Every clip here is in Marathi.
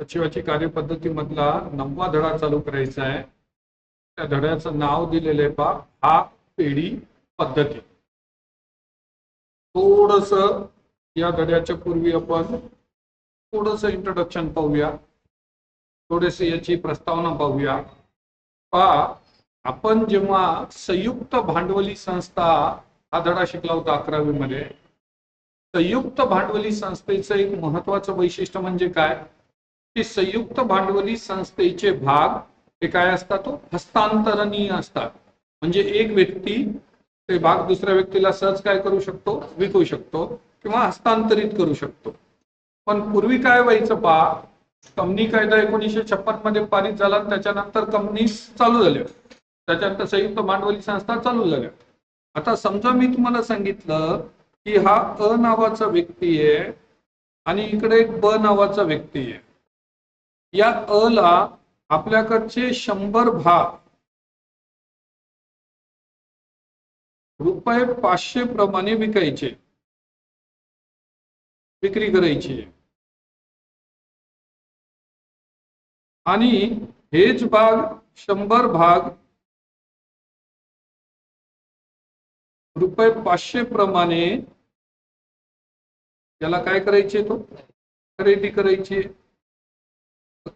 सचिवाची कार्यपद्धतीमधला नववा धडा चालू करायचा आहे. त्या धड्याचं नाव दिलेलं आहे पा हा पेढी पद्धती. थोडस या धड्याच्या पूर्वी आपण थोडस इंट्रोडक्शन पाहूया. थोडेसे याची प्रस्तावना पाहूया. पहा आपण जेव्हा संयुक्त भांडवली संस्था हा धडा शिकला होता अकरावी मध्ये संयुक्त भांडवली संस्थेचं एक महत्वाचं वैशिष्ट्य म्हणजे काय? संयुक्त भांडवली संस्थेचे भाग हे काय असतात तो हस्तांतरणीय असतात. म्हणजे एक व्यक्ती ते भाग दुसऱ्या व्यक्तीला सहज काय करू शकतो? विकू शकतो किंवा हस्तांतरित करू शकतो. पण पूर्वी काय व्हायचं पहा कंपनी कायदा एकोणीसशे छप्पनमध्ये पारित झाला आणि त्याच्यानंतर कंपनी चालू झाल्या. त्याच्यानंतर संयुक्त भांडवली संस्था चालू झाल्या. आता समजा मी तुम्हाला सांगितलं की हा अ नावाचा व्यक्ती आहे आणि इकडे एक ब नावाचा व्यक्ती आहे. या अ ला आपल्याकडचे शंभर भाग. रुपये पाचशे प्रमाणे विकायचे. विक्री करायची. आणि हेच भाग शंभर भाग रुपये पाचशे प्रमाणे याला काय करायचे तो? खरेदी करायची.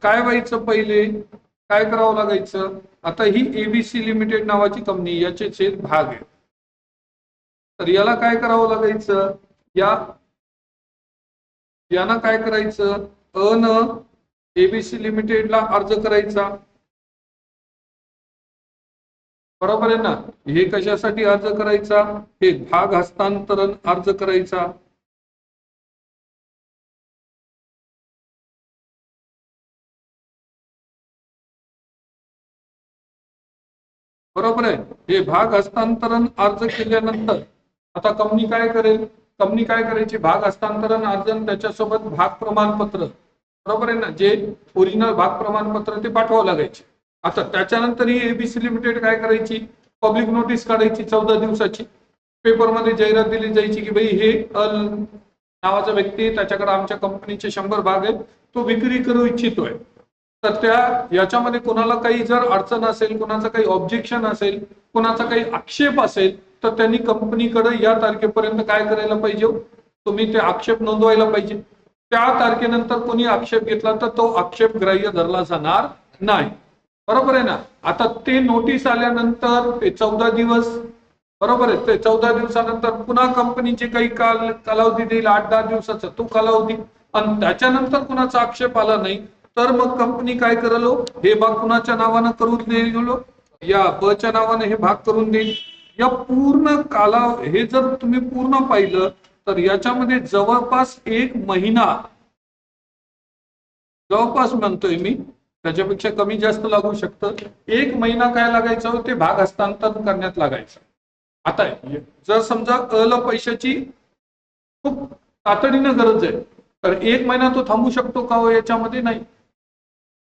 काय व्हायचं पहिले? काय करावं लागायचं? आता ही एबीसी लिमिटेड नावाची कंपनी याचेच हे भाग आहे तर याला काय करावं लागायचं? या यांना काय करायचं? अ न एबीसी लिमिटेडला अर्ज करायचा. बरोबर आहे ना? हे कशासाठी अर्ज करायचा? हे भाग हस्तांतरण अर्ज करायचा. बरोबर आहे. हे भाग हस्तांतरण अर्ज केल्यानंतर आता कंपनी काय करेल? कंपनी काय करायची भाग हस्तांतरण अर्ज त्याच्यासोबत भाग प्रमाणपत्र. बरोबर आहे ना? जे ओरिजिनल भाग प्रमाणपत्र ते पाठवावं लागायचे. आता त्याच्यानंतर ही एबीसी लिमिटेड काय करायची? पब्लिक नोटीस काढायची चौदा दिवसाची. पेपरमध्ये जाहिरात दिली जायची की भाई हे अल नावाचा व्यक्ती त्याच्याकडे आमच्या कंपनीचे शंभर भाग आहेत. तो विक्री करू इच्छितोय. तर त्या याच्यामध्ये कोणाला काही जर अडचण असेल कोणाचं काही ऑब्जेक्शन असेल कोणाचा काही आक्षेप असेल तर त्यांनी कंपनीकडे या तारखेपर्यंत काय करायला पाहिजे हो? तुम्ही ते आक्षेप नोंदवायला पाहिजे. त्या तारखेनंतर कोणी आक्षेप घेतला तर तो आक्षेप ग्राह्य धरला जाणार नाही. बरोबर आहे ना? आता ते नोटीस आल्यानंतर ते चौदा दिवस बरोबर आहे? ते चौदा दिवसानंतर पुन्हा कंपनीचे काही काल कालावधी देईल आठ दहा दिवसाचा तो कालावधी. आणि त्याच्यानंतर कुणाचा आक्षेप आला नाही तर मग कंपनी काय करलो? हे भाग कुणाच्या नावानं करून देलो? या ब च्या नावाने हे भाग करून देईल या पूर्ण काला हे जर तुम्ही पूर्ण पाहिलं तर याच्यामध्ये जवळपास एक महिना जवळपास म्हणतोय मी त्याच्यापेक्षा कमी जास्त लागू शकतं. एक महिना काय लागायचं? ते भाग हस्तांतरण करण्यात लागायचं. आता जर समजा अल पैशाची खूप तातडीनं गरज आहे तर एक महिना तो थांबू शकतो का हो याच्यामध्ये? नाही.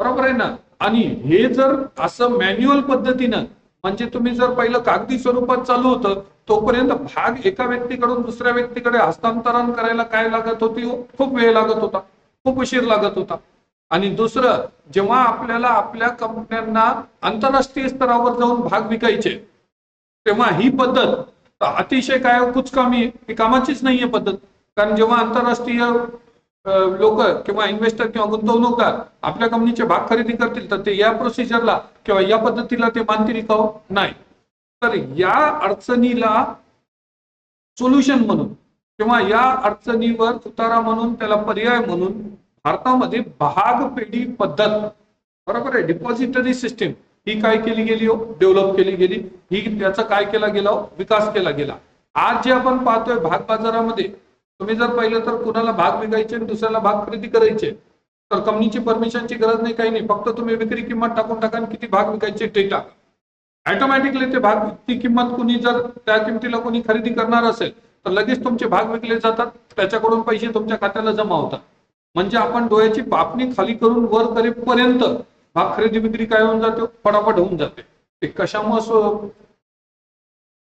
बरोबर आहे ना? आणि हे जर असं मॅन्युअल पद्धतीनं म्हणजे तुम्ही जर पहिलं कागदी स्वरूपात चालू होतं तोपर्यंत भाग एका व्यक्तीकडून दुसऱ्या व्यक्तीकडे हस्तांतरण करायला काय लागत होती हो? खूप वेळ लागत होता. खूप उशीर लागत होता. आणि दुसरं जेव्हा आपल्याला आपल्या कंपन्यांना आंतरराष्ट्रीय स्तरावर जाऊन भाग विकायचे तेव्हा ही पद्धत अतिशय काय कुचकामी ही कामाचीच नाहीये पद्धत. कारण जेव्हा आंतरराष्ट्रीय लोक किंवा इन्व्हेस्टर किंवा गुंतवणूकदार आपल्या कंपनीचे भाग खरेदी करतील तर ते या प्रोसिजरला किंवा या पद्धतीला ते मानतील का हो? नाही. तर या अडचणीला सोल्युशन म्हणून किंवा या अडचणीवर उतारा म्हणून त्याला पर्याय म्हणून भारतामध्ये भाग पेढी पद्धत बरोबर आहे? डिपॉझिटरी सिस्टीम ही काय केली गेली हो? डेव्हलप केली गेली. ही त्याचा काय केला गेला हो? विकास केला गेला. आज जे आपण पाहतोय भाग बाजारामध्ये तुम्ही जर पाहिलं तर कुणाला भाग विकायचे आणि दुसऱ्याला भाग खरेदी करायचे तर कंपनीची परमिशनची गरज नाही काही नाही. फक्त तुम्ही विक्री किंमत टाकून टाका आणि किती भाग विकायचे ते टाका. ऑटोमॅटिकली ते भाग ती किंमत कुणी जर त्या किमतीला कोणी खरेदी करणार असेल तर लगेच तुमचे भाग विकले जातात त्याच्याकडून पैसे तुमच्या खात्याला जमा होतात. म्हणजे आपण डोळ्याची पापणी खाली करून वर करेपर्यंत भाग खरेदी विक्री काय होऊन जाते? फटाफट होऊन जाते. ते कशामुळे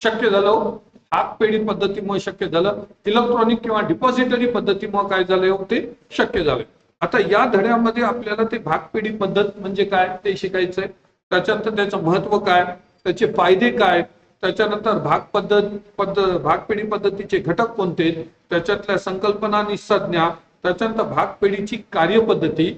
शक्य झालं हो? हो? पेढी पद्धतीमुळे शक्य झालं इलेक्ट्रॉनिक किंवा डिपॉझिटरी पद्धतीमुळे काय झालंय ते शक्य झालंय आता या धड्यामध्ये आपल्याला ते भागपेढी पद्धत म्हणजे काय ते शिकायचंय त्याच्यानंतर त्याचं महत्त्व काय त्याचे फायदे काय त्याच्यानंतर भाग पद्धत पद्धत भागपेढी पद्धतीचे घटक कोणते त्याच्यातल्या संकल्पना आणि संज्ञा त्याच्यानंतर भागपेढीची कार्यपद्धती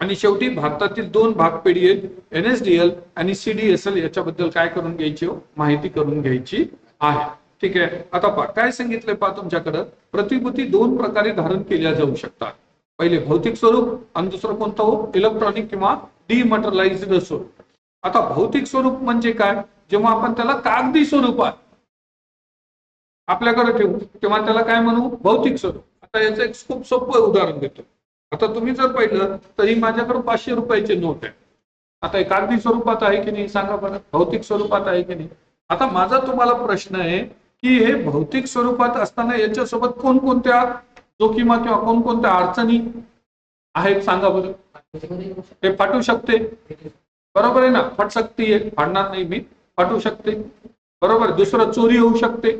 आणि शेवटी भारतातील दोन भागपेढी आहेत एन एस डी एल आणि सीडीएसएल याच्याबद्दल काय करून घ्यायची हो? माहिती करून घ्यायची आहे. ठीक आहे. आता पहा काय सांगितलंय पहा तुमच्याकडं? प्रतिभूती दोन प्रकारे धारण केल्या जाऊ शकतात. पहिले भौतिक स्वरूप आणि दुसरं कोणतं हो? इलेक्ट्रॉनिक किंवा डिमटरलाइज्ड स्वरूप. आता भौतिक स्वरूप म्हणजे काय? जेव्हा आपण त्याला कागदी स्वरूपात आपल्याकडे ठेवू तेव्हा त्याला काय म्हणू? भौतिक स्वरूप. आता याचं एक खूप सोपं उदाहरण देतो. आता तुम्ही जर पाहिलं तर ही माझ्याकडे पाचशे रुपयाची नोट आहे. आता हे कागदी स्वरूपात आहे की नाही? सांगा बरं. भौतिक स्वरूपात आहे की नाही? आता माझा तुम्हाला प्रश्न आहे की हे भौतिक स्वरूपात असताना याच्यासोबत कोणकोणत्या जोखिमा किंवा कोणकोणत्या अडचणी आहेत सांगा बरं. हे फाटू शकते. बरोबर आहे ना? फट सकती आहे. फाडणार नाही मी. फाटू शकते. बरोबर? दुसरं चोरी होऊ शकते.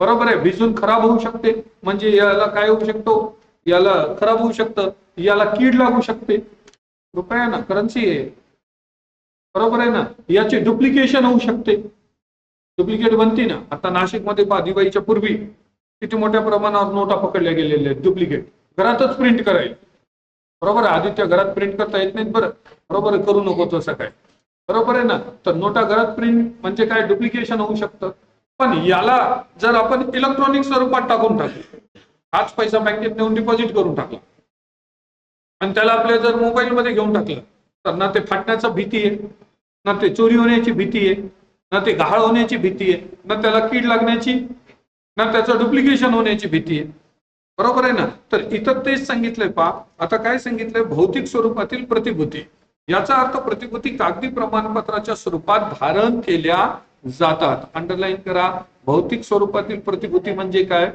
बरोबर आहे? भिजून खराब होऊ शकते. म्हणजे याला काय होऊ शकतो? याला खराब होऊ शकतं. याला कीड लागू शकते. रुपया ना? करन्सी आहे. बरोबर आहे ना? याचे डुप्लिकेशन होऊ शकते. डुप्लिकेट बनती ना आता नाशिकमध्ये पहा दिवाळीच्या पूर्वी किती मोठ्या प्रमाणावर नोटा पकडल्या गेलेल्या आहेत डुप्लिकेट घरातच प्रिंट करायला. बरोबर आदित्य घरात प्रिंट करता येत नाहीत बरं. बरोबर करू नको तसं काय. बरोबर आहे ना? तर नोटा घरात प्रिंट म्हणजे काय? डुप्लिकेशन होऊ शकतं. पण याला जर आपण इलेक्ट्रॉनिक स्वरूपात टाकून टाकलं हाच पैसा बँकेत नेऊन डिपॉझिट करून टाकला. आणि त्याला आपल्या जर मोबाईलमध्ये घेऊन टाकलं तर ना ते फाटण्याचा भीती आहे ना ते चोरी होण्याची भीती आहे ना ते गहाळ होण्याची भीती आहे ना त्याला कीड लागण्याची ना त्याचं डुप्लिकेशन होण्याची भीती आहे. बरोबर आहे ना? तर इथं तेच सांगितलंय पा आता काय सांगितलंय? भौतिक स्वरूपातील प्रतिभूती. याचा अर्थ प्रतिभूती कागदी प्रमाणपत्राच्या स्वरूपात धारण केल्या जातात. अंडरलाईन करा. भौतिक स्वरूपातील प्रतिभूती म्हणजे काय?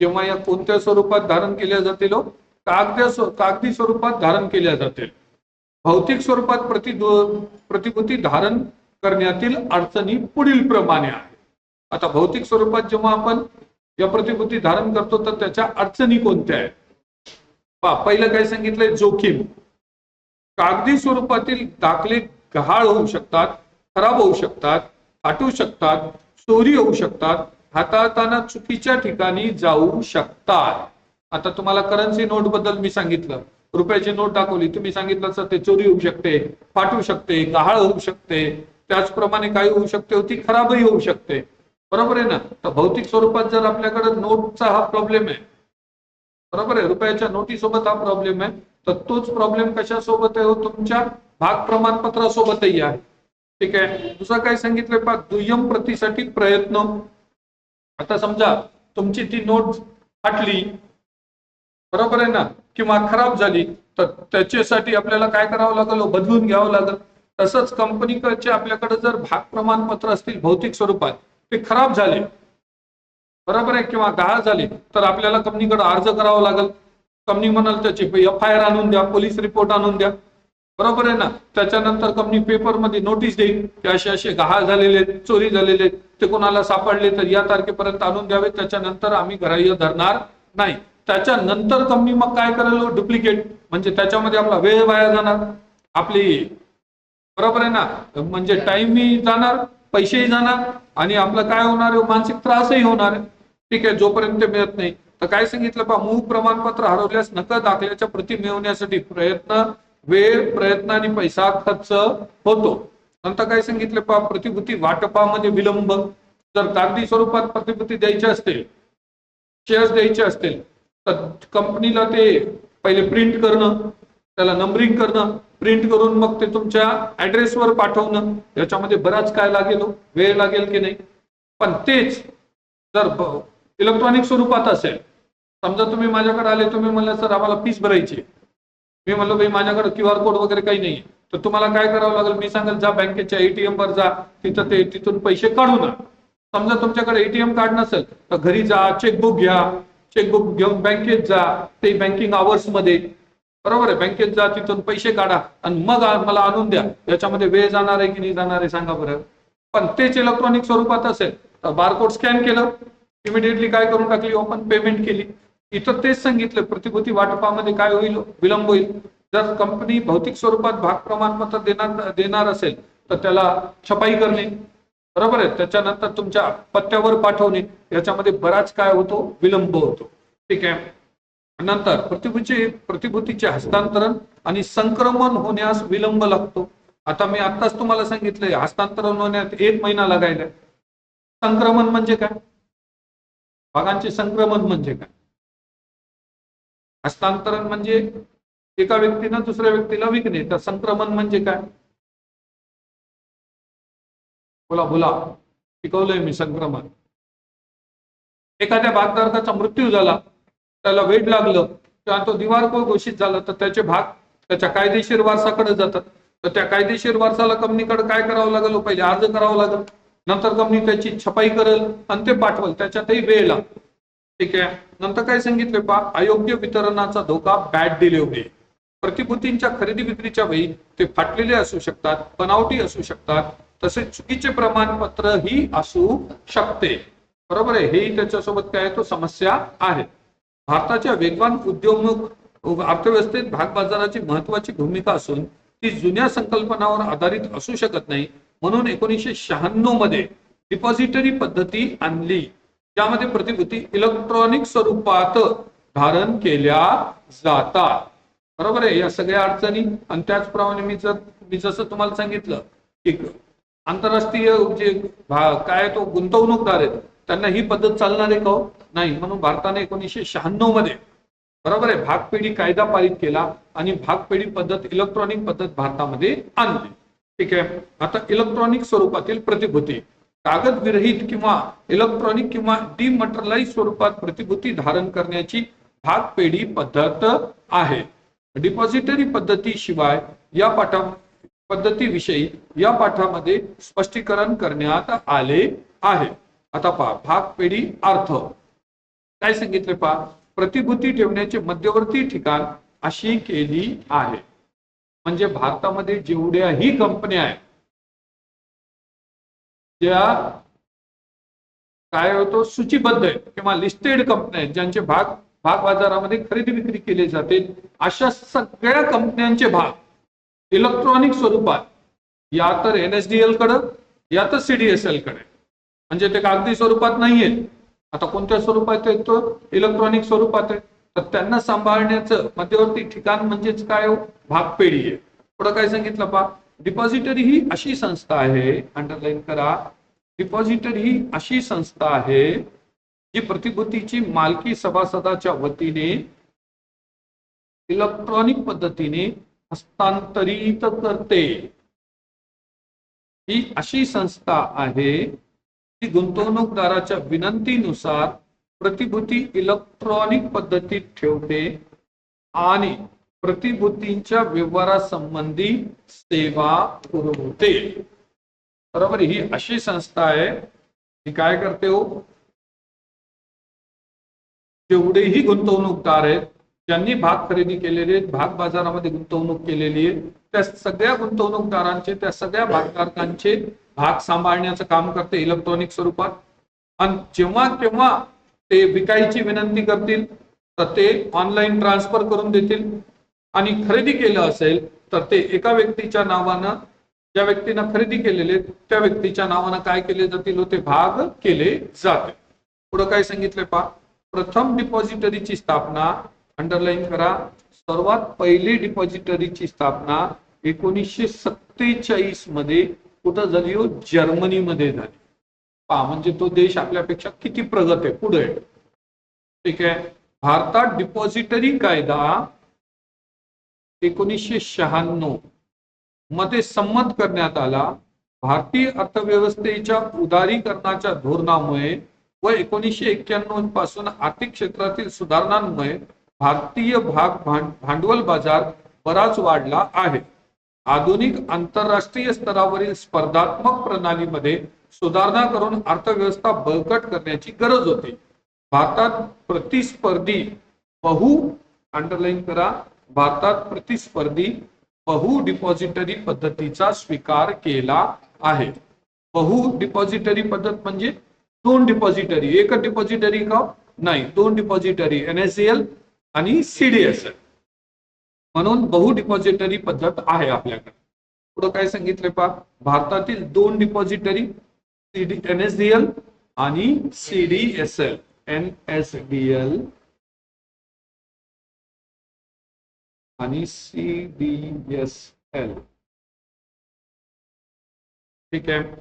किंवा या कोणत्या स्वरूपात धारण केल्या जातील हो? कागद्या कागदी स्वरूपात धारण केल्या जातील. भौतिक स्वरूपात प्रति प्रतिभूती धारण करण्यातील अडचणी पुढील प्रमाणे आहे आता भौतिक स्वरूपात जेव्हा आपण या प्रतिभूती धारण करतो तर त्याच्या अडचणी कोणत्या आहेत? पहा पहिलं काय सांगितलंय? जोखीम. कागदी स्वरूपातील दाखले गहाळ होऊ शकतात खराब होऊ शकतात फाटू शकतात चोरी होऊ शकतात हाताळताना चुकीच्या ठिकाणी जाऊ शकतात. आता तुम्हाला करन्सी नोटबद्दल मी सांगितलं. रुपयाची नोट दाखवली तुम्ही सांगितलं तर ते चोरी होऊ शकते फाटू शकते गहाळ होऊ शकते. त्याचप्रमाणे काय होऊ शकते ती खराबही होऊ शकते. बरोबर आहे ना? तर भौतिक स्वरूपात जर आपल्याकडे नोटचा हा प्रॉब्लेम आहे बरोबर आहे? रुपयाच्या नोटीसोबत हा प्रॉब्लेम आहे तर तोच प्रॉब्लेम कशासोबत आहे? हो तुमच्या भाग प्रमाणपत्रासोबतही आहे. ठीक आहे? दुसरं काय सांगितलंय? पा दुय्यम प्रतीसाठी प्रयत्न. आता समजा तुमची ती नोट फाटली बरोबर आहे ना? किंवा खराब झाली तर त्याच्यासाठी आपल्याला काय करावं लागेल? हो, बदलून घ्यावं लागेल. तसंच कंपनीकडचे आपल्याकडे जर भाग प्रमाणपत्र असतील भौतिक स्वरूपात ते खराब झाले बरोबर आहे किंवा गहाळ झाले तर आपल्याला कंपनीकडे अर्ज करावा लागेल. कंपनी म्हणाल त्याची एफ आय आर आणून द्या पोलीस रिपोर्ट आणून द्या. बरोबर आहे ना? त्याच्यानंतर कंपनी पेपरमध्ये नोटीस देईल की असे असे गहाळ झालेले आहेत, चोरी झालेले आहेत, ते कोणाला सापडले तर या तारखेपर्यंत आणून द्यावे त्याच्यानंतर आम्ही ग्राह्य धरणार नाही. त्याच्यानंतर कंपनी मग काय करेल? डुप्लिकेट म्हणजे त्याच्यामध्ये आपला वेळ वाया जाणार. आपली बरोबर आहे ना? म्हणजे टाइमही जाणार पैसेही जाणार आणि आपलं काय होणार आहे? मानसिक त्रासही होणार आहे. ठीक आहे जोपर्यंत मिळत नाही. तर काय सांगितलं पहा मूळ प्रमाणपत्र हरवल्यास नकद दाखल्याच्या प्रती मिळवण्यासाठी प्रयत्न वेळ प्रयत्न आणि पैसा खर्च होतो. नंतर काय सांगितलं पहा प्रतिभूती वाटपामध्ये विलंब. जर कागदी स्वरूपात प्रतिभूती द्यायची असतील शेअर्स द्यायचे असतील तर कंपनीला ते पहिले प्रिंट करणं त्याला नंबरिंग करणं प्रिंट करून मग ते तुमच्या ऍड्रेसवर पाठवणं याच्यामध्ये बराच काय लागेल हो? वेळ लागेल की नाही? पण तेच जर इलेक्ट्रॉनिक स्वरूपात असेल समजा तुम्ही माझ्याकडे आले तुम्ही म्हणलं सर आम्हाला फीस भरायची मी म्हणलो भाई माझ्याकडे क्यू आर कोड वगैरे काही नाही तर तुम्हाला काय करावं लागेल? मी सांगेल जा बँकेच्या एटीएम वर जा तिथं ते तिथून पैसे काढू ना. समजा तुमच्याकडे एटीएम कार्ड नसेल तर घरी जा चेकबुक घ्या. चेकबुक घेऊन बँकेत जा. ते बँकिंग आवर्समध्ये बरोबर आहे बँकेत जा तिथून पैसे काढा आणि मग मला आणून द्या. याच्यामध्ये वेळ जाणार आहे की नाही जाणार आहे सांगा बरं. पण तेच इलेक्ट्रॉनिक स्वरूपात असेल तर बारकोड स्कॅन केलं इमिडिएटली काय करून टाकली? ओपन पेमेंट केली. इथं तेच सांगितलं प्रतिभूती वाटपामध्ये काय होईल? विलंब होईल. जर कंपनी भौतिक स्वरूपात भाग प्रमाणपत्र देणार देणार असेल तर त्याला छपाई करणे. बरोबर आहे? त्याच्यानंतर तुमच्या पत्त्यावर पाठवणे. याच्यामध्ये बराच काय होतो? विलंब होतो. ठीक आहे? नंतर प्रतिभूचे प्रतिभूतीचे हस्तांतरण आणि संक्रमण होण्यास विलंब लागतो. आता मी आत्ताच तुम्हाला सांगितलंय हस्तांतरण होण्यात एक महिना लागायला. संक्रमण म्हणजे काय? भागांचे संक्रमण म्हणजे काय? हस्तांतरण म्हणजे एका व्यक्तीनं दुसऱ्या व्यक्तीला विकणे तर संक्रमण म्हणजे काय? बोला बोला. शिकवलंय मी संक्रमण. एखाद्या भागधारकाचा मृत्यू झाला त्याला वेळ लागलं किंवा तो दिवाळखोर घोषित झाला तर त्याचे भाग त्याच्या कायदेशीर वारसाकडे जातात. तर त्या कायदेशीर वारसाला कंपनीकडे काय करावं लागेल? पहिले अर्ज करावा लागेल. नंतर कंपनी त्याची छपाई करेल आणि ते पाठवल. त्याच्यातही वेळ लागतो. ठीक आहे? नंतर काय सांगितले पा अयोग्य वितरणाचा धोका बॅड डिलिव्हरी प्रतिभूतींच्या खरेदी विक्रीच्या वेळी ते फाटलेले असू शकतात बनावटी असू शकतात. तसेच चुकीचे प्रमाणपत्र ही असू शकते. बरोबर आहे? हेही त्याच्यासोबत काय तो समस्या आहे. भारताच्या वेगवान उद्योगमुख अर्थव्यवस्थेत भाग बाजाराची महत्वाची भूमिका असून ती जुन्या संकल्पनावर आधारित असू शकत नाही. म्हणून एकोणीसशे शहाण्णवमध्ये डिपॉझिटरी पद्धती आणली. ज्यामध्ये प्रतिभूती इलेक्ट्रॉनिक स्वरूपात धारण केल्या जातात. बरोबर आहे? या सगळ्या अडचणी आणि त्याचप्रमाणे मी जर मी जसं तुम्हाला सांगितलं की आंतरराष्ट्रीय जे भा- काय तो गुंतवणूकदार आहेत त्यांना ही पद्धत चालणार आहे का हो? नाही. म्हणून भारताने एकोणीसशे शहाण्णवमध्ये बरोबर आहे भागपेढी कायदा पारित केला आणि भागपेढी पद्धत इलेक्ट्रॉनिक पद्धत भारतामध्ये आणली. ठीक आहे? आता इलेक्ट्रॉनिक स्वरूपातील प्रतिभूती. कागद विरहित किंवा इलेक्ट्रॉनिक किंवा डिमटरलाइज स्वरूपात प्रतिभूती धारण करण्याची भागपेढी पद्धत आहे. डिपॉझिटरी पद्धतीशिवाय या पाठा पद्धतीविषयी या पाठामध्ये स्पष्टीकरण करण्यात आले आहे. आता पहा भागपेढी अर्थ. काय सांगितले पहा? प्रतिभूती ठेवण्याचे मध्यवर्ती ठिकाण अशी केली आहे. म्हणजे भारतामध्ये जेवढ्याही कंपन्या आहेत ज्या काय होतो सूचीबद्ध आहेत किंवा लिस्टेड कंपन्या आहेत ज्यांचे भाग भाग बाजारामध्ये खरेदी विक्री केली जाते अशा सगळ्या कंपन्यांचे भाग इलेक्ट्रॉनिक स्वरूपात. या तर एन एस डी एलकडे या तर सीडीएसएलकडे. म्हणजे ते कागदी स्वरूपात नाहीये? आता कोणत्या स्वरूपात आहे तो? इलेक्ट्रॉनिक स्वरूपात आहे. तर त्यांना सांभाळण्याचं मध्यवर्ती ठिकाण म्हणजेच काय हो? भागपेढी आहे. पुढं काय सांगितलं पा डिपॉझिटरी ही अशी संस्था आहे अंडरलाईन करा. डिपॉझिटरी ही अशी संस्था आहे जी प्रतिभूतीची मालकी सभासदाच्या वतीने इलेक्ट्रॉनिक पद्धतीने हस्तांतरित करते. ही अशी संस्था आहे गुंतवणूकदाराच्या विनंतीनुसार प्रतिभूती इलेक्ट्रॉनिक पद्धतीत ठेवते आणि प्रतिभूतींच्या व्यवहारासंबंधी सेवा पुरवते बरोबर ही अशी संस्था आहे. ही काय करते हो? जेवढेही गुंतवणूकदार आहेत ज्यांनी भाग खरेदी केलेले आहेत भाग बाजारामध्ये गुंतवणूक केलेली आहे त्या सगळ्या गुंतवणूकदारांचे त्या सगळ्या भागधारकांचे भाग सांभाळण्याचं काम करते इलेक्ट्रॉनिक स्वरूपात. आणि जेव्हा केव्हा ते विकायची विनंती करतील तर ते ऑनलाईन ट्रान्सफर करून देतील. आणि खरेदी केलं असेल तर ते एका व्यक्तीच्या नावानं ज्या व्यक्तीनं खरेदी केलेले त्या व्यक्तीच्या नावानं काय केले जातील ते भाग केले जाते पुढं काय सांगितलंय पा प्रथम डिपॉझिटरीची स्थापना अंडरलाईन करा. सर्वात पहिली डिपॉझिटरीची स्थापना एकोणीसशे सत्तेचाळीसमध्ये कुठं झाली हो जर्मनीमध्ये झाली. पहा म्हणजे तो देश आपल्यापेक्षा किती प्रगत आहे पुढे. ठीक आहे? भारतात डिपॉझिटरी कायदा एकोणीसशे शहाण्णवमध्ये संमत करण्यात आला. भारतीय अर्थव्यवस्थेच्या उदारीकरणाच्या धोरणामुळे व एकोणीसशे एक्क्याण्णवपासून आर्थिक क्षेत्रातील सुधारणांमुळे भारतीय भाग भांडवल बाजार बराच वाढला आहे. आधुनिक आंतरराष्ट्रीय स्तरावरील स्पर्धात्मक प्रणालीमध्ये सुधारणा करून अर्थव्यवस्था बळकट करण्याची गरज होती. भारतात प्रतिस्पर्धी बहु अंडरलाईन करा भारतात प्रतिस्पर्धी बहु डिपॉझिटरी पद्धतीचा स्वीकार केला आहे. बहु डिपॉझिटरी पद्धत म्हणजे दोन डिपॉझिटरी एक डिपॉझिटरी का? नाही दोन डिपॉझिटरी एनएसएल आणि सीडीएसएल म्हणून बहु डिपॉझिटरी पद्धत आहे आपल्याकडे. पुढे काय सांगितले पा भारतातील दोन डिपॉझिटरी एनएसडीएल आणि सीडीएसएल एनएसडीएल आणि सीडीएसएल ठीक आहे?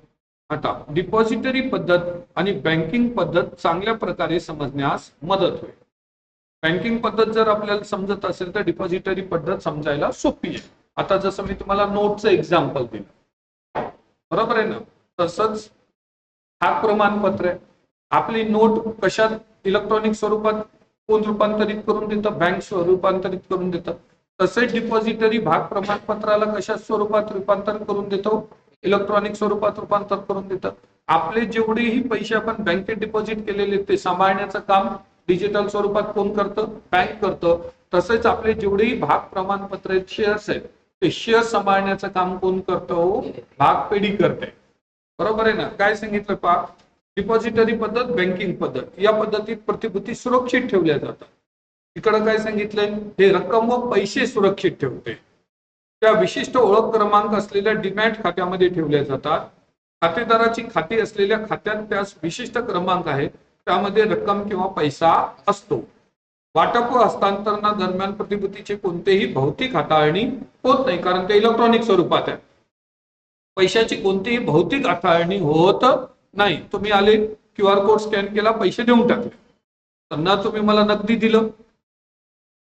आता डिपॉझिटरी पद्धत आणि बँकिंग पद्धत चांगल्या प्रकारे समजण्यास मदत होईल. बँकिंग पद्धत जर आपल्याला समजत असेल तर डिपॉझिटरी पद्धत समजायला सोपी आहे. आता जसं मी तुम्हाला नोटचं एक्झाम्पल दिलं. बरोबर आहे ना? तसंच हा प्रमाणपत्र आहे. आपली नोट कशात? इलेक्ट्रॉनिक स्वरूपात कोण रूपांतरित करून देतं? बँक रूपांतरित करून देतं. तसेच डिपॉझिटरी भाग प्रमाणपत्राला कशा स्वरूपात रूपांतर करून देतो? इलेक्ट्रॉनिक स्वरूपात रूपांतर करून देतं. आपले जेवढेही पैसे आपण बँकेत डिपॉझिट केलेले ते सांभाळण्याचं काम डिजिटल स्वरूपात कोण करतं बँक करतं तसेच आपले जेवढेही भाग प्रमाणपत्र आहेत शेअर्स आहेत ते शेअर सांभाळण्याचं काम कोण करतो हो? भाग पेढी करते. बरोबर आहे ना? काय सांगितलं पा? डिपॉझिटरी पद्धत बँकिंग पद्धत. या पद्धतीत प्रतिभूती सुरक्षित ठेवल्या जातात. इकडं काय सांगितलंय? हे रक्कम व पैसे सुरक्षित ठेवते. त्या विशिष्ट ओळख क्रमांक असलेल्या डिमॅट खात्यामध्ये ठेवल्या जातात. खातेदाराची खाती असलेल्या खात्यात त्यास विशिष्ट क्रमांक आहे. त्यामध्ये रक्कम किंवा पैसा असतो. वाटप व हस्तांतरणादरम्यान प्रतिभूतीचे कोणतेही भौतिक हाताळणी होत नाही कारण ते इलेक्ट्रॉनिक स्वरूपात आहे. पैशाची कोणतीही भौतिक हाताळणी होत नाही. तुम्ही आले क्यू आर कोड स्कॅन केला पैसे देऊन टाकले. त्यांना तुम्ही मला नगदी दिलं.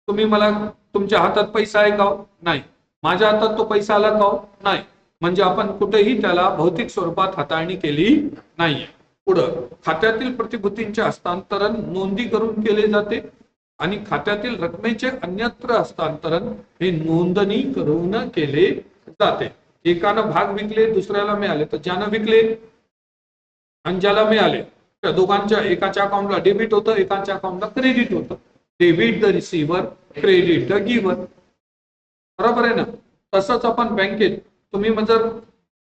तुम्ही मला तुमच्या हातात पैसा आहे का? नाही. माझ्या हातात तो पैसा आला का? नाही. म्हणजे आपण कुठेही त्याला भौतिक स्वरूपात हाताळणी केली नाहीये. पुढं खात्यातील प्रतिभूतींचे हस्तांतरण नोंदी करून केले जाते आणि खात्यातील रकमेचे अन्यत्र हस्तांतरण हे नोंदणी करून केले जाते. एकानं भाग विकले दुसऱ्याला मिळाले. तर ज्यानं विकले आणि ज्याला मिळाले त्या दोघांच्या एकाच्या अकाउंटला डेबिट होतं एकाच्या अकाउंटला क्रेडिट होतं. Debit the receiver credit the giver बरोबर आहे ना? तसंच आपण बँकेत तुम्ही म्हणजे जर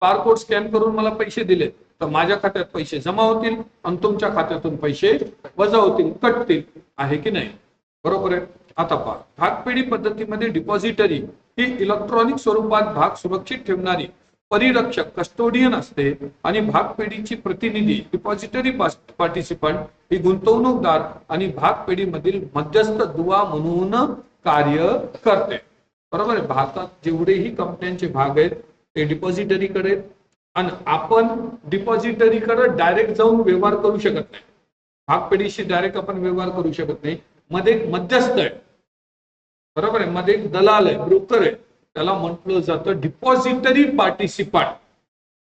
बारकोड स्कॅन करून मला पैसे दिले तर माझ्या खात्यात पैसे जमा होतील आणि तुमच्या खात्यातून पैसे वजा होतील कटतील आहे की नाही? बरोबर आहे? आता पहा भागपेढी पद्धतीमध्ये डिपॉझिटरी ही इलेक्ट्रॉनिक स्वरूपात भाग सुरक्षित ठेवणारी परिरक्षक कस्टोडियन असते आणि भागपेढीची प्रतिनिधी डिपॉझिटरी पार्टिसिपंट ही गुंतवणूकदार आणि भागपेढीमधील मध्यस्थ दुवा म्हणून कार्य करते. बरोबर आहे? भारतात जेवढेही कंपन्यांचे भाग आहेत ते डिपॉझिटरीकडे आणि आपण डिपॉझिटरीकडे डायरेक्ट जाऊन व्यवहार करू शकत नाही. भागपेढीशी डायरेक्ट आपण व्यवहार करू शकत नाही. मध्ये एक मध्यस्थ आहे. बरोबर आहे? मध्ये एक दलाल आहे ब्रोकर आहे. त्याला म्हटलं जातं डिपॉझिटरी पार्टिसिपंट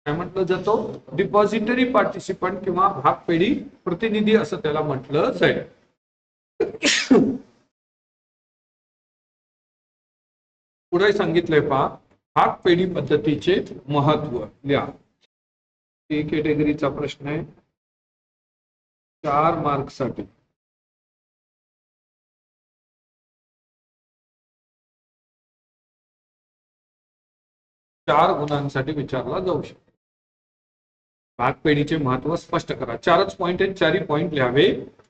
काय म्हटलं जातो? डिपॉझिटरी पार्टिसिपंट किंवा भागपेढी प्रतिनिधी असं त्याला म्हटलं जाईल. पुढे सांगितलंय पहा. भाग पेढी पद्धतीचे महत्त्व लिहा ए कॅटेगरीचा प्रश्न आहे. चार मार्कसाठी चार गुणांसाठी विचारला जाऊ शकतो. भाग पेढीचे महत्त्व स्पष्ट करा. चारच पॉइंट आहेत चारही पॉइंट लिहावे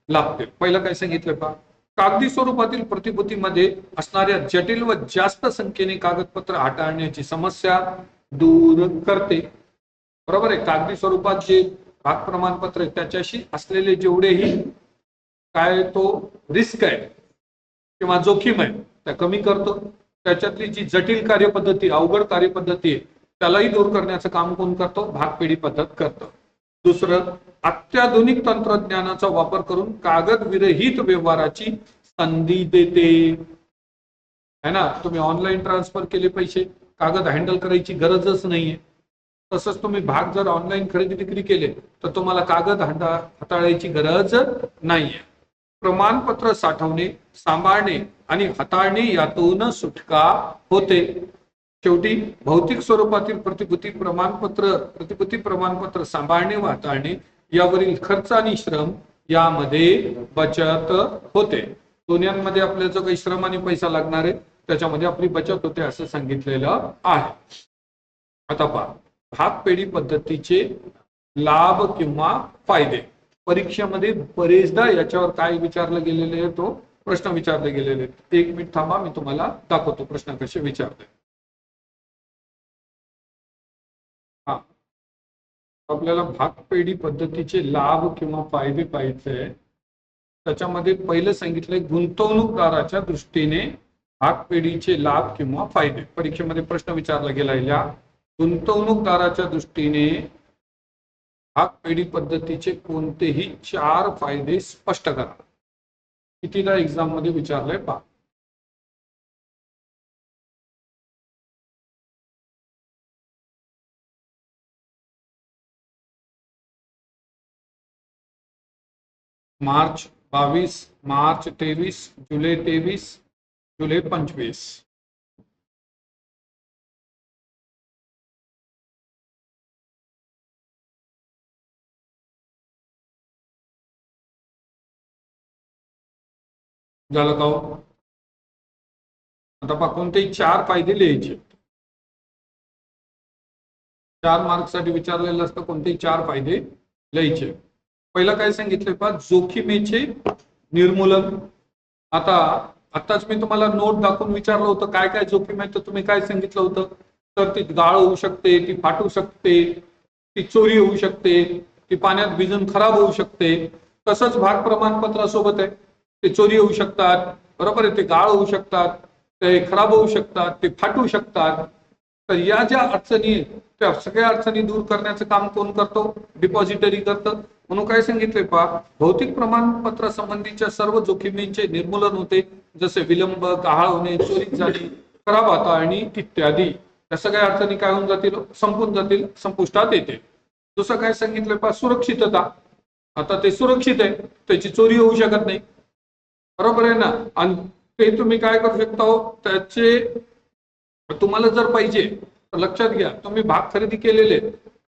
लागते पहिलं काय सांगितलं का कागदी स्वरूपातील प्रतिभूतीमध्ये असणाऱ्या जटिल व जास्त संख्येने कागदपत्र हाताळण्याची समस्या दूर करते. बरोबर आहे कागदी स्वरूपात जे भाग प्रमाणपत्र आहे त्याच्याशी असलेले जेवढेही काय तो रिस्क आहे किंवा जोखीम आहे त्या कमी करतो. त्याच्यातली जी जटिल कार्यपद्धती अवघड कार्यपद्धती आहे त्यालाही दूर करण्याचं काम कोण करतो? भागपेढी पद्धत करतं. दुसरं अत्याधुनिक तंत्रज्ञानाचा वापर करून कागद विरहित व्यवहाराची संधी देते. है ना? तुम्ही ऑनलाईन ट्रान्सफर केले पैसे कागद हँडल करायची गरजच नाहीये. तसंच तुम्ही भाग जर ऑनलाईन खरेदी विक्री केले तर तुम्हाला कागद हाताळायची गरज नाहीये. प्रमाणपत्र साठवणे सांभाळणे आणि हाताळणे यातून सुटका होते. शेवटी भौतिक स्वरूपातील प्रतिभूती प्रमाणपत्र प्रतिभूती प्रमाणपत्र सांभाळणे वाताळणे यावरील खर्च आणि श्रम यामध्ये बचत होते. दोन्हीमध्ये आपल्याला जो काही श्रम आणि पैसा लागणार आहे त्याच्यामध्ये आपली बचत होते असं सांगितलेलं आहे. आता पहा भाग पेढी पद्धतीचे लाभ किंवा फायदे. परीक्षेमध्ये बरेचदा याच्यावर काय विचारलं गेलेलं आहे तो प्रश्न विचारले गेलेले आहेत. एक मिनिट थांबा मी तुम्हाला दाखवतो प्रश्न कसे विचारते आपल्याला भागपेढी पद्धतीचे लाभ किंवा फायदे पाहिजे त्याच्यामध्ये पहिलं सांगितलंय गुंतवणूकदाराच्या दृष्टीने भागपेढीचे लाभ किंवा फायदे. परीक्षेमध्ये प्रश्न विचारला गेला या. गुंतवणूकदाराच्या दृष्टीने भागपेढी पद्धतीचे कोणतेही चार फायदे स्पष्ट करा. कितीदा एक्झाममध्ये विचारलंय पहा. मार्च बावीस, मार्च तेवीस, जुलै तेवीस, जुलै पंचवीस. चार फ़ायदे लिहायचे. चार मार्कसाठी विचारलेलं असतं चार फ़ायदे लिहायचे. पहिला काय सांगितलंय पहा जोखीमेचे निर्मूलन. आता आताच मी तुम्हाला नोट दाखवून विचारलं होतं काय काय जोखीम आहे तर तुम्ही काय सांगितलं होतं? तर ती गाळ होऊ शकते ती फाटू शकते ती चोरी होऊ शकते ती पाण्यात भिजून खराब होऊ शकते. तसंच भाग प्रमाणपत्रासोबत आहे. ते चोरी होऊ शकतात बरोबर आहे ते गाळ होऊ शकतात ते खराब होऊ शकतात ते फाटू शकतात. तर या ज्या अडचणी आहेत, त्या सगळ्या अडचणी दूर करण्याचं काम कोण करतो? डिपॉझिटरी करतं. म्हणून काय सांगितलंय पहा भौतिक प्रमाणपत्र संबंधीच्या सर्व जोखमींचे निर्मूलन होते जसे विलंब गहाळ होणे चोरी झाली खराब हाताळणी इत्यादी. या सगळ्या अडचणी काय होऊन जातील? संपून जातील संपुष्टात येते दुसरं काय सांगितलंय पहा सुरक्षितता. आता ते सुरक्षित आहे त्याची चोरी होऊ शकत नाही. बरोबर आहे ना? आणि ते तुम्ही काय करू शकता हो? त्याचे तुम्हाला जर पाहिजे तर लक्षात घ्या तुम्ही भाग खरेदी केलेले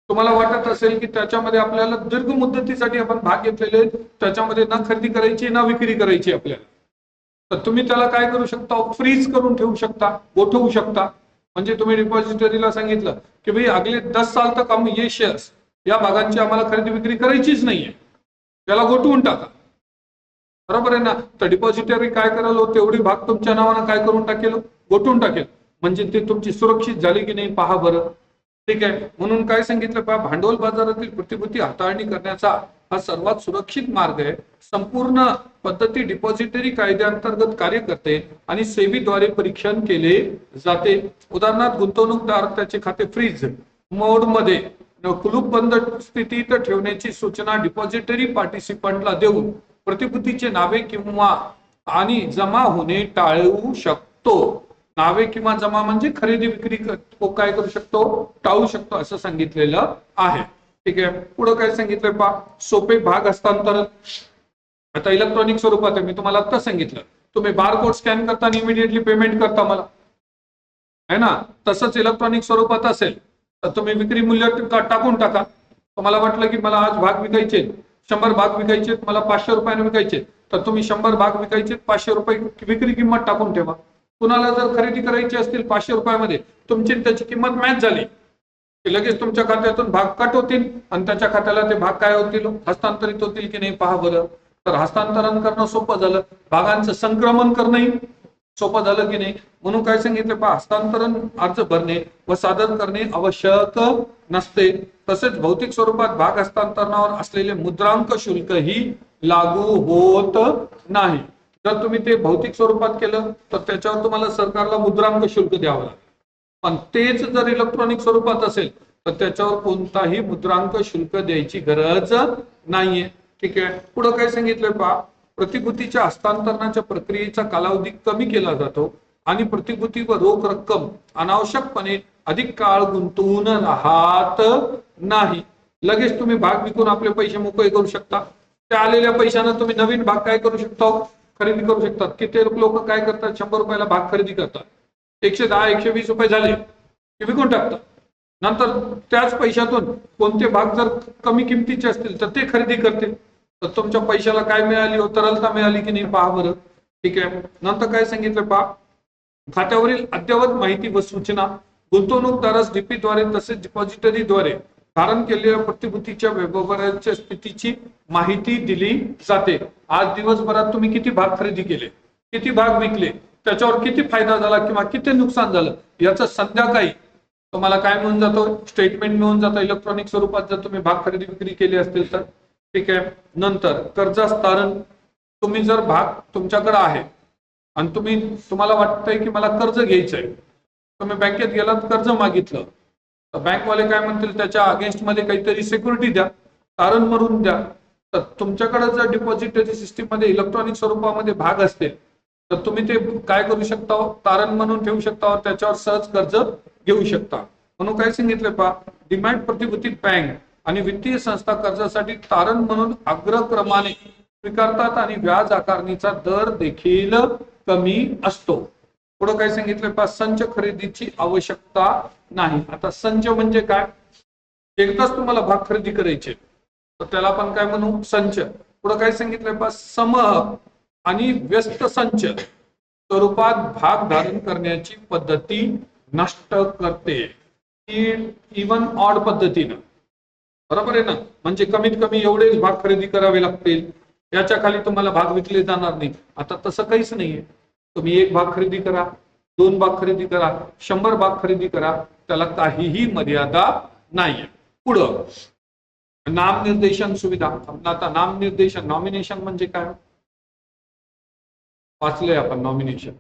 तुम्हाला वाटत असेल की त्याच्यामध्ये आपल्याला दीर्घ मुदतीसाठी आपण भाग घेतलेले त्याच्यामध्ये ना खरेदी करायची ना विक्री करायची आपल्याला. तर तुम्ही त्याला काय करू शकता? फ्रीज करून ठेवू शकता गोठवू शकता. म्हणजे तुम्ही डिपॉझिटरीला सांगितलं की भाई अगले दस साल तक आम्ही ये शेअर्स या भागांची आम्हाला खरेदी विक्री करायचीच नाहीये. त्याला गोठवून टाका. बरोबर आहे ना? तर डिपॉझिटरी काय करायला तेवढी भाग तुमच्या नावानं काय करून टाकेल? गोठवून टाकेल. म्हणजे ते तुमची सुरक्षित झाली की नाही? पहा बरं. ठीक आहे. म्हणून काय सांगितलं पहा भांडवल बाजारातील प्रतिभूती हाताळणी करण्याचा हा सर्वात सुरक्षित मार्ग आहे. संपूर्ण पद्धती डिपॉझिटरी कायद्याअंतर्गत कार्य करते आणि सेबीद्वारे परीक्षण केले जाते. उदाहरणार्थ गुंतवणूकदार त्याचे खाते फ्रीज मोडमध्ये कुलूप बंद स्थितीत ठेवण्याची सूचना डिपॉझिटरी पार्टिसिपंटला देऊन प्रतिभूतीचे नावे किंवा आणि जमा होणे टाळू शकतो. नावे किंवा जमा म्हणजे खरेदी विक्री तो काय करू शकतो? टाळू शकतो असं सांगितलेलं आहे. ठीक आहे. पुढे काय सांगितलंय पा सोपे भाग हस्तांतरण. आता इलेक्ट्रॉनिक स्वरूपात आहे. मी तुम्हाला आता सांगितलं. तुम्ही बारकोड स्कॅन करता आणि इमिडिएटली पेमेंट करता मला. है ना? तसंच इलेक्ट्रॉनिक स्वरूपात असेल तर तुम्ही विक्री मूल्य टाकून टाका. तुम्हाला वाटलं की मला आज भाग विकायचे शंभर भाग विकायचे मला पाचशे रुपयाने विकायचे तर तुम्ही शंभर भाग विकायचे पाचशे रुपये विक्री किंमत टाकून ठेवा. कुणाला जर खरेदी करायची असतील पाचशे रुपयामध्ये तुमची त्याची किंमत मॅच झाली. की लगेच तुमच्या खात्यातून भाग कट होतील आणि त्याच्या खात्याला ते भाग काय होतील हस्तांतरित होतील की नाही पहा बरं. तर हस्तांतरण करणं सोपं झालं. भागांचं संक्रमण करणंही सोपं झालं की नाही. म्हणून काय सांगितलं पहा हस्तांतरण अर्ज भरणे व सादर करणे आवश्यक नसते. तसेच भौतिक स्वरूपात भाग हस्तांतरणावर असलेले मुद्रांक शुल्क ही लागू होत नाही. जर तुम्ही ते भौतिक स्वरूपात केलं तर त्याच्यावर तुम्हाला सरकारला मुद्रांक शुल्क द्यावं लागेल. पण तेच जर इलेक्ट्रॉनिक स्वरूपात असेल तर त्याच्यावर कोणताही मुद्रांक शुल्क द्यायची गरज नाहीये. ठीक आहे? पुढं काय सांगितलंय पहा? प्रतिभूतीच्या हस्तांतरणाच्या प्रक्रियेचा कालावधी कमी केला जातो आणि प्रतिभूती व रोख रक्कम अनावश्यकपणे अधिक काळ गुंतवून राहत नाही. लगेच तुम्ही भाग विकून आपले पैसे मोकळे करू शकता. त्या आलेल्या पैशानं तुम्ही नवीन भाग काय करू शकता? खरेदी करू शकतात. किती लोक काय करतात? शंभर रुपयाला भाग खरेदी करतात. एकशे दहा एकशे वीस रुपये झाले की विकून टाकतात. नंतर त्याच पैशातून कोणते भाग जर कमी किमतीचे असतील तर ते खरेदी करतील. तर तुमच्या पैशाला काय मिळाली? हो तरलता मिळाली की नाही? पहा बरं. ठीक आहे. नंतर काय सांगितलं? पहा. खात्यावरील अद्ययावत माहिती व सूचना गुंतवणूकदारास डीपीद्वारे तसेच डिपॉझिटरीद्वारे धारण केलेल्या प्रतिभूतीच्या व्यवहाराच्या स्थितीची माहिती दिली जाते. आज दिवसभरात तुम्ही किती भाग खरेदी केले? किती भाग विकले? त्याच्यावर किती फायदा झाला किंवा किती नुकसान झालं? याचं संध्याकाळी तुम्हाला काय मिळून जातो? स्टेटमेंट मिळून जातं. इलेक्ट्रॉनिक स्वरूपात जर तुम्ही भाग खरेदी विक्री केली असतील तर. ठीक आहे. नंतर कर्जास्तारण तुम्ही जर भाग तुमच्याकडे आहे आणि तुम्ही तुम्हाला वाटतंय की मला कर्ज घ्यायचंय. तुम्ही बँकेत गेलात कर्ज मागितलं. बँकवाले काय म्हणतील त्याच्या अगेन्स्टमध्ये काहीतरी सिक्युरिटी द्या तारण म्हणून द्या. तर तुमच्याकडे जर डिपॉझिटरी सिस्टीममध्ये इलेक्ट्रॉनिक स्वरूपामध्ये भाग असतील तर तुम्ही ते काय करू शकता? तारण म्हणून ठेवू शकता त्याच्यावर सहज कर्ज घेऊ शकता. म्हणून काय सांगितलं पा डिमांड प्रतिभूती बँक आणि वित्तीय संस्था कर्जासाठी तारण म्हणून अग्रक्रमाने स्वीकारतात आणि व्याज आकारणीचा दर देखील कमी असतो. पुढे काय सांगितलं का संच खरेदीची आवश्यकता नाही. आता संच म्हणजे काय? एकदाच तुम्हाला भाग खरेदी करायचे तर त्याला आपण काय म्हणू? संच. पुढे काय सांगितलंय? पा समूह आणि व्यस्त संच स्वरूपात भाग धारण करण्याची पद्धती नष्ट करते. ती इवन ऑड पद्धतीनं. बरोबर आहे ना? म्हणजे कमीत कमी एवढेच भाग खरेदी करावे लागतील. याच्या खाली तुम्हाला भाग विकले जाणार नाही आता तसं काहीच नाहीये. तुम्ही एक भाग खरेदी करा दोन भाग खरेदी करा शंभर भाग खरेदी करा त्याला काहीही मर्यादा नाहीये. पुढं. नामनिर्देशन सुविधा. आपण आता नामनिर्देशन नॉमिनेशन म्हणजे काय? वाचलंय आपण नॉमिनेशन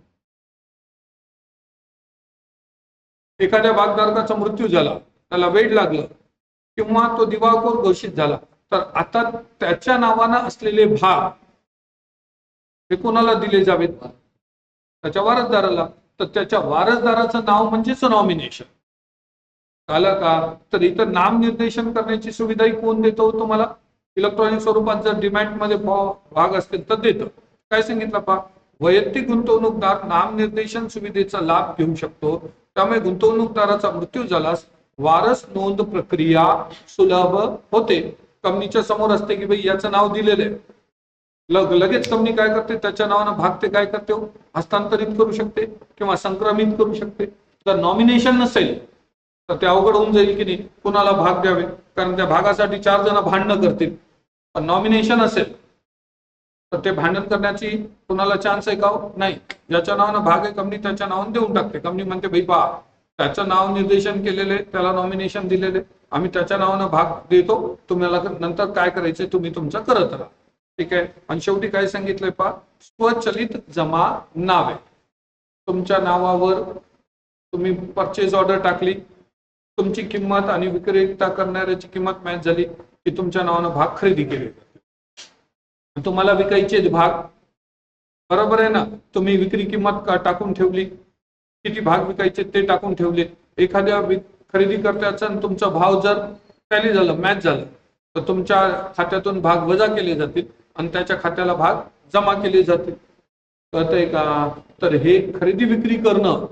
एखाद्या भागधारकाचा मृत्यू झाला त्याला वेळ लागलं किंवा तो दिवाळखोर घोषित झाला तर आता त्याच्या नावानं असलेले भाग हे कोणाला दिले जावेत? त्याच्या वारसदाराला. तर त्याच्या वारसदाराचं नाव म्हणजेच नॉमिनेशन झालं का? तर इथं नाम निर्देशन करण्याची सुविधाही कोण देतो तुम्हाला? इलेक्ट्रॉनिक स्वरूपात जर डिमॅटमध्ये भाग असतील तर देतं. काय सांगितलं पा वैयक्तिक गुंतवणूकदार नाम निर्देशन सुविधेचा लाभ घेऊ शकतो. त्यामुळे गुंतवणूकदाराचा मृत्यू झाल्यास वारस नोंद प्रक्रिया सुलभ होते. कंपनीच्या समोर असते की भाई याचं नाव दिलेलं आहे. लगेच कंपनी काय करते? त्याच्या नावानं भाग ते काय करते हो? हस्तांतरित करू शकते किंवा संक्रमित करू शकते. जर नॉमिनेशन नसेल तर ते अवघड होऊन जाईल की नाही? कुणाला भाग द्यावे? कारण त्या भागासाठी चार जण भांडणं करतील. पण नॉमिनेशन असेल तर ते भांडण करण्याची कुणाला चान्स आहे का हो? नाही. ज्याच्या नावानं भाग आहे कंपनी त्याच्या नावानं देऊन टाकते. कंपनी म्हणते भाई पहा त्याचं नाव निर्देशन केलेले त्याला नॉमिनेशन दिलेले आम्ही त्याच्या नावानं भाग देतो. तुम्हाला नंतर काय करायचंय? तुम्ही तुमचं करत राहा. ठीक आहे? आणि शेवटी काय सांगितलंय पा स्वचलित जमा नावे. तुमच्या नावावर तुम्ही परचेज ऑर्डर टाकली. तुमची किंमत आणि विक्रेता करणाऱ्याची किंमत मॅच झाली की तुमच्या नावानं भाग खरेदी केले. जाते तुम्हाला विकायचे भाग. बरोबर आहे ना? तुम्ही विक्री किंमत टाकून ठेवली? किती भाग विकायचे ते टाकून ठेवले. एखाद्या खरेदी करत्याचा आणि तुमचा भाव जर टॅली झालं मॅच झालं तर तुमच्या खात्यातून भाग वजा केले जातील. आणि त्याच्या खात्याला भाग जमा केले जाते. कळतंय का? तर हे खरेदी विक्री करणं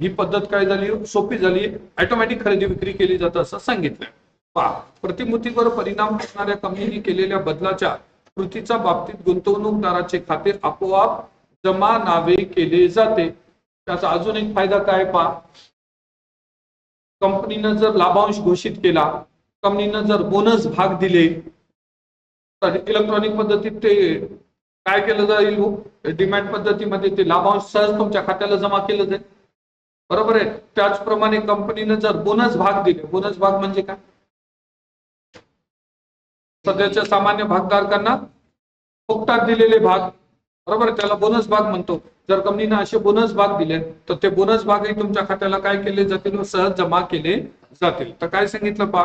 ही पद्धत काय झाली? सोपी झाली. ऑटोमॅटिक खरेदी विक्री केली जातं असं सांगितलंय पहा प्रतिभूतीवर परिणाम असणाऱ्या कंपनीने केलेल्या बदलाच्या कृतीच्या बाबतीत गुंतवणूकदाराचे खाते आपोआप जमा नावे केले जाते. त्याचा अजून एक फायदा काय पहा? कंपनीनं जर लाभांश घोषित केला कंपनीनं जर बोनस भाग दिले इलेक्ट्रॉनिक पद्धतीत ते काय केलं जाईल? डिमॅट पद्धतीमध्ये ते लाभांश सहज तुमच्या खात्याला जमा केलं जाईल. बरोबर आहे? त्याचप्रमाणे कंपनीने जर बोनस भाग दिले बोनस भाग म्हणजे काय? सध्याच्या सामान्य भागधारकांना फुकटात दिलेले भाग. बरोबर त्याला बोनस भाग म्हणतो. जर कंपनीने असे बोनस भाग दिले तर ते बोनस भागही तुमच्या खात्याला काय केले जातील? व सहज जमा केले जातील. तर काय सांगितलं पा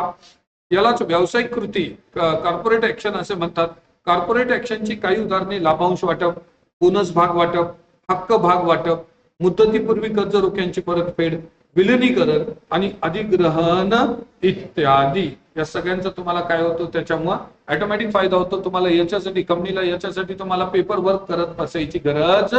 यालाच व्यावसायिक कृती कॉर्पोरेट ऍक्शन असे म्हणतात. कॉर्पोरेट ऍक्शनची काही उदाहरणे लाभांश वाटप बोनस भाग वाटप हक्क भाग वाटप मुदतीपूर्वी कर्ज रोख्यांची परतफेड विलिनीकरण आणि अधिग्रहण इत्यादी. या सगळ्यांचा तुम्हाला काय होतं त्याच्यामुळे ऑटोमॅटिक फायदा होतो. तुम्हाला याच्यासाठी कंपनीला याच्यासाठी तुम्हाला पेपर वर्क करत बसायची गरज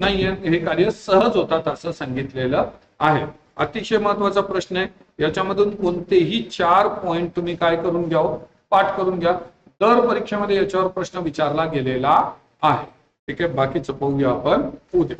नाहीये. हे कार्य सहज होतात असं सांगितलेलं आहे. अतिशय महत्त्वाचा प्रश्न आहे. याच्यामधून कोणतेही चार पॉइंट तुम्ही काय करून घ्या पाठ करून घ्या. दर परीक्षेमध्ये याच्यावर प्रश्न विचारला गेलेला आहे. ठीक आहे? बाकीचं पाहूया आपण उद्या.